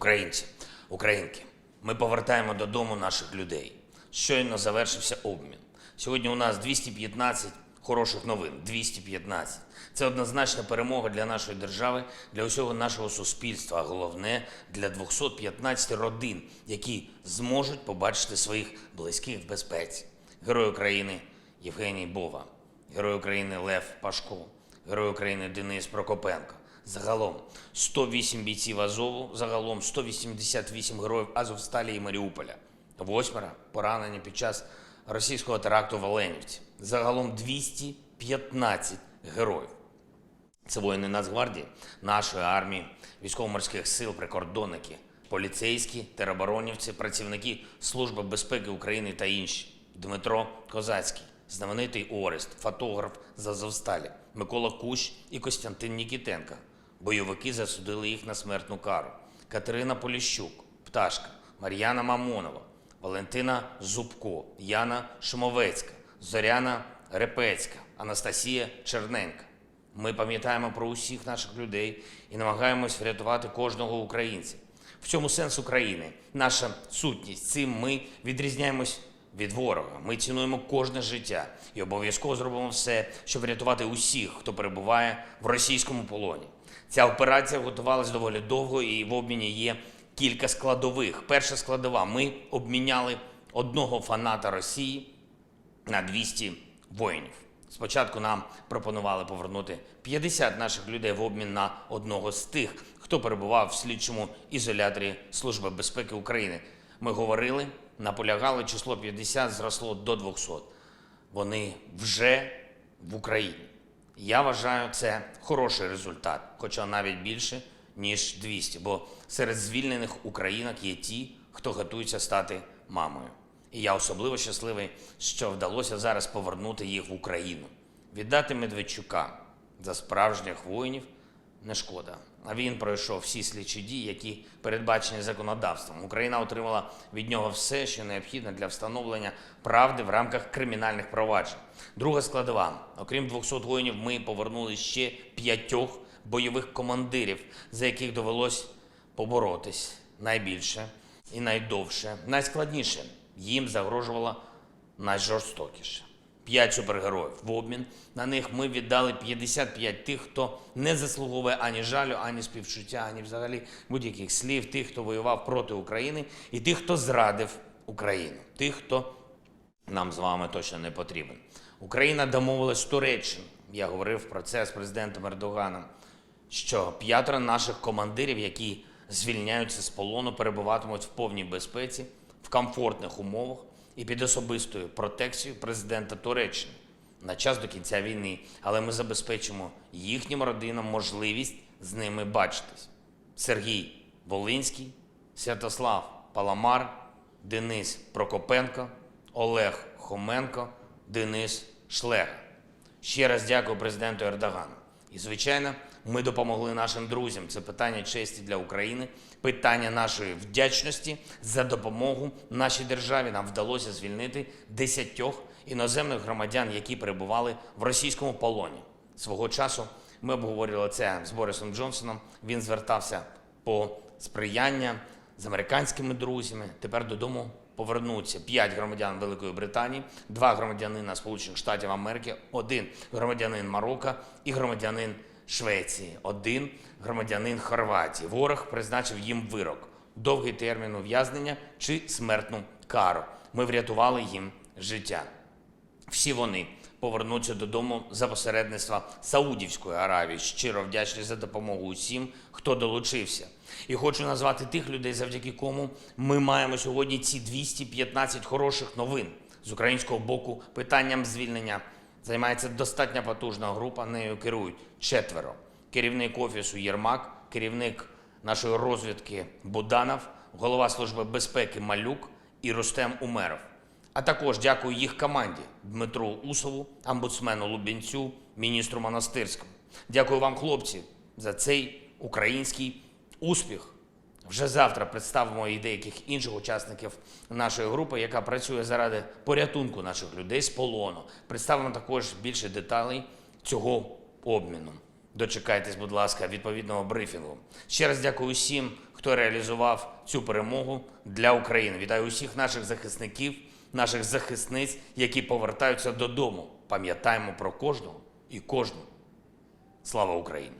Українці, українки, ми повертаємо додому наших людей. Щойно завершився обмін. Сьогодні у нас 215 хороших новин. 215. Це однозначна перемога для нашої держави, для усього нашого суспільства, а головне для 215 родин, які зможуть побачити своїх близьких в безпеці. Герой України Євгеній Бова, Герой України Лев Пашко, Герой України Денис Прокопенко. Загалом 108 бійців Азову, загалом 188 героїв Азовсталі і Маріуполя. Восьмеро поранені під час російського теракту в Оленівці. Загалом 215 героїв. Це воїни Нацгвардії, нашої армії, військово-морських сил, прикордонники, поліцейські, тероборонівці, працівники Служби безпеки України та інші. Дмитро Козацький, знаменитий Орест, фотограф з Азовсталі, Микола Кущ і Костянтин Нікітенко. Бойовики засудили їх на смертну кару. Катерина Поліщук, Пташка, Мар'яна Мамонова, Валентина Зубко, Яна Шумовецька, Зоряна Репецька, Анастасія Черненка. Ми пам'ятаємо про усіх наших людей і намагаємось врятувати кожного українця. В цьому сенс України, наша сутність. Цим ми відрізняємось від ворога. Ми цінуємо кожне життя і обов'язково зробимо все, щоб врятувати усіх, хто перебуває в російському полоні. Ця операція готувалась доволі довго, і в обміні є кілька складових. Перша складова: ми обміняли одного фаната Росії на 200 воїнів. Спочатку нам пропонували повернути 50 наших людей в обмін на одного з тих, хто перебував в слідчому ізоляторі Служби безпеки України. Ми говорили, наполягали, число 50 зросло до 200. Вони вже в Україні. Я вважаю, це хороший результат, хоча навіть більше, ніж 200, бо серед звільнених українок є ті, хто готується стати мамою. І я особливо щасливий, що вдалося зараз повернути їх в Україну. Віддати Медведчука за справжніх воїнів не шкода. А він пройшов всі слідчі дії, які передбачені законодавством. Україна отримала від нього все, що необхідно для встановлення правди в рамках кримінальних проваджень. Друга складова: окрім 200 воїнів, ми повернули ще п'ятьох бойових командирів, за яких довелось поборотись найбільше і найдовше, найскладніше. Їм загрожувало найжорстокіше. П'ять супергероїв. В обмін на них ми віддали 55 тих, хто не заслуговує ані жалю, ані співчуття, ані взагалі будь-яких слів, тих, хто воював проти України, і тих, хто зрадив Україну, тих, хто нам з вами точно не потрібен. Україна домовилась з Туреччиною. Я говорив про це з президентом Ердоганом, що п'ятеро наших командирів, які звільняються з полону, перебуватимуть в повній безпеці, в комфортних умовах і під особистою протекцією президента Туреччини на час до кінця війни. Але ми забезпечимо їхнім родинам можливість з ними бачитись. Сергій Волинський, Святослав Паламар, Денис Прокопенко, Олег Хоменко, Денис Шлега. Ще раз дякую президенту Ердогану. І, звичайно, ми допомогли нашим друзям. Це питання честі для України, питання нашої вдячності за допомогу нашій державі. Нам вдалося звільнити десятьох іноземних громадян, які перебували в російському полоні. Свого часу ми обговорювали це з Борисом Джонсоном. Він звертався по сприяння з американськими друзями. Тепер додому повернуться п'ять громадян Великої Британії, два громадянина Сполучених Штатів Америки, один громадянин Марокко і громадянин Швеції, один громадянин Хорватії. Ворог призначив їм вирок, довгий термін ув'язнення чи смертну кару. Ми врятували їм життя. Всі вони повернуться додому за посередництва Саудівської Аравії. Щиро вдячні за допомогу усім, хто долучився. І хочу назвати тих людей, завдяки кому ми маємо сьогодні ці 215 хороших новин з українського боку. Питанням звільнення займається достатньо потужна група. Нею керують четверо: керівник офісу Єрмак, керівник нашої розвідки Буданов, голова служби безпеки Малюк і Рустем Умеров. А також дякую їх команді Дмитру Усову, омбудсмену Лубінцю, міністру Монастирському. Дякую вам, хлопці, за цей український успіх. Вже завтра представимо і деяких інших учасників нашої групи, яка працює заради порятунку наших людей з полону. Представимо також більше деталей цього обміну. Дочекайтесь, будь ласка, відповідного брифінгу. Ще раз дякую усім, хто реалізував цю перемогу для України. Вітаю усіх наших захисників, наших захисниць, які повертаються додому. Пам'ятаємо про кожного і кожну. Слава Україні!